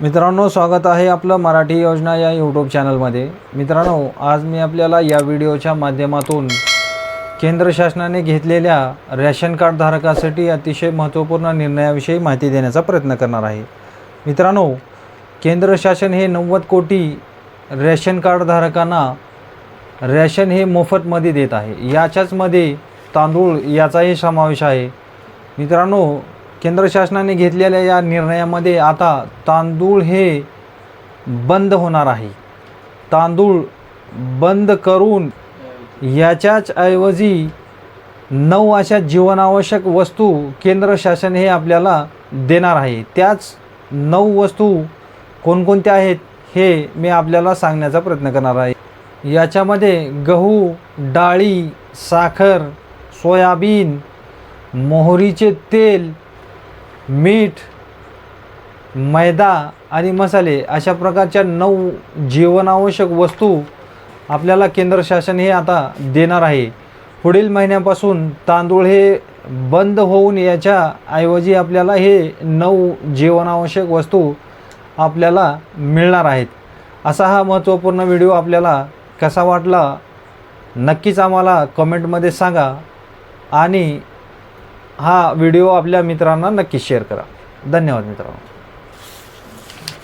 मित्रांनो स्वागत आहे आपलं मराठी योजना या यूट्यूब चॅनलमध्ये मित्रांनो आज मी आपल्याला या व्हिडिओच्या माध्यमातून केंद्र शासनाने घेतलेल्या रॅशन कार्ड धारकासाठी अतिशय महत्त्वपूर्ण निर्णयाविषयी माहिती देण्याचा प्रयत्न करणार आहे. मित्रांनो केंद्र शासन हे नव्वद कोटी रॅशन कार्ड धारकांना रॅशन हे मोफतमध्ये देत आहे. याच्याचमध्ये तांदूळ याचाही समावेश आहे. मित्रांनो केंद्र शासनाने घेतलेल्या या निर्णयामध्ये आता तांदूळ हे बंद होणार आहे. तांदूळ बंद करून याच्याच ऐवजी नऊ अशा जीवनावश्यक वस्तू केंद्र शासन हे आपल्याला देणार आहे. त्याच नऊ वस्तू कोणकोणत्या आहेत हे मी आपल्याला सांगण्याचा प्रयत्न करणार आहे. याच्यामध्ये गहू डाळी साखर सोयाबीन मोहरीचे तेल मीठ मैदा आणि मसाले अशा प्रकारच्या नऊ जीवनावश्यक वस्तू आपल्याला केंद्र शासन हे आता देणार आहे. पुढील महिन्यापासून तांदूळ हे बंद होऊन याच्या ऐवजी आपल्याला हे नऊ जीवनावश्यक वस्तू आपल्याला मिळणार आहेत. असा हा महत्त्वपूर्ण व्हिडिओ आपल्याला कसा वाटला नक्कीच आम्हाला कमेंटमध्ये सांगा आणि हा व्हिडिओ आपल्या मित्रांना नक्की शेअर करा. धन्यवाद मित्रांनो.